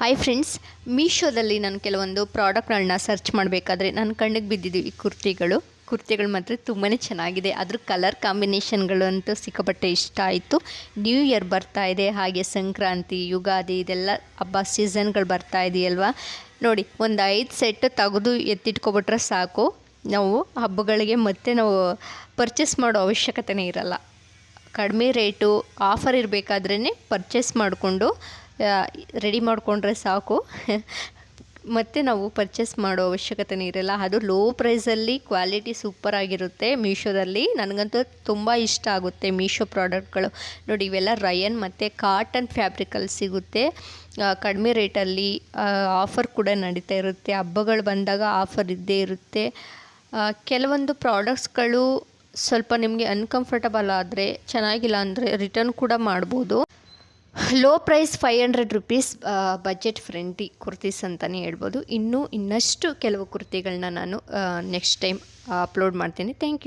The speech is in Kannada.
ಹಾಯ್ ಫ್ರೆಂಡ್ಸ್ ಮೀಶೋದಲ್ಲಿ ನಾನು ಕೆಲವೊಂದು ಪ್ರಾಡಕ್ಟ್ಗಳನ್ನ ಸರ್ಚ್ ಮಾಡಬೇಕಾದ್ರೆ ನನ್ನ ಕಣ್ಣಿಗೆ ಬಿದ್ದಿದ್ದು ಈ ಕುರ್ತಿಗಳು. ಕುರ್ತಿಗಳು ಮಾತ್ರ ತುಂಬಾ ಚೆನ್ನಾಗಿದೆ. ಅದ್ರ ಕಲರ್ ಕಾಂಬಿನೇಷನ್ಗಳು ಅಂತೂ ಸಿಕ್ಕಾಪಟ್ಟೆ ಇಷ್ಟ ಆಯಿತು. ನ್ಯೂ ಇಯರ್ ಬರ್ತಾ ಇದೆ, ಹಾಗೆ ಸಂಕ್ರಾಂತಿ, ಯುಗಾದಿ, ಇದೆಲ್ಲ ಹಬ್ಬ ಸೀಸನ್ಗಳು ಬರ್ತಾ ಇದೆಯಲ್ವಾ? ನೋಡಿ, ಒಂದು ಐದು ಸೆಟ್ ತೆಗೆದು ಎತ್ತಿಟ್ಕೊಬಿಟ್ರೆ ಸಾಕು. ನಾವು ಹಬ್ಬಗಳಿಗೆ ಮತ್ತೆ ನಾವು ಪರ್ಚೇಸ್ ಮಾಡೋ ಅವಶ್ಯಕತೆನೇ ಇರಲ್ಲ. ಕಡಿಮೆ ರೇಟು ಆಫರ್ ಇರಬೇಕಾದ್ರೇ ಪರ್ಚೇಸ್ ಮಾಡಿಕೊಂಡು ರೆಡಿ ಮಾಡಿಕೊಂಡ್ರೆ ಸಾಕು. ಮತ್ತು ನಾವು ಪರ್ಚೇಸ್ ಮಾಡೋ ಅವಶ್ಯಕತೆನೇ ಇರಲ್ಲ. ಅದು ಲೋ ಪ್ರೈಸಲ್ಲಿ ಕ್ವಾಲಿಟಿ ಸೂಪರ್ ಆಗಿರುತ್ತೆ ಮೀಶೋದಲ್ಲಿ. ನನಗಂತೂ ತುಂಬ ಇಷ್ಟ ಆಗುತ್ತೆ ಮೀಶೋ ಪ್ರಾಡಕ್ಟ್ಗಳು ನೋಡಿ, ಇವೆಲ್ಲ ರಯನ್ ಮತ್ತು ಕಾಟನ್ ಫ್ಯಾಬ್ರಿಕಲ್ಲಿ ಸಿಗುತ್ತೆ. ಕಡಿಮೆ ರೇಟಲ್ಲಿ ಆಫರ್ ಕೂಡ ನಡೀತಾ ಇರುತ್ತೆ. ಹಬ್ಬಗಳು ಬಂದಾಗ ಆಫರ್ ಇದ್ದೇ ಇರುತ್ತೆ. ಕೆಲವೊಂದು ಪ್ರಾಡಕ್ಟ್ಸ್ಗಳು ಸ್ವಲ್ಪ ನಿಮಗೆ ಅನ್ಕಂಫರ್ಟಬಲ್ ಆದರೆ, ಚೆನ್ನಾಗಿಲ್ಲ ಅಂದರೆ ರಿಟರ್ನ್ ಕೂಡ ಮಾಡ್ಬೋದು. Low price five hundred rupees budget friendly kurtis ಅಂತಲೇ ಹೇಳ್ಬೋದು ಇನ್ನೂ ಇನ್ನಷ್ಟು ಕೆಲವು ಕುರ್ತಿಗಳನ್ನ ನಾನು ನೆಕ್ಸ್ಟ್ ಟೈಮ್ ಅಪ್ಲೋಡ್ ಮಾಡ್ತೀನಿ ಥ್ಯಾಂಕ್ ಯು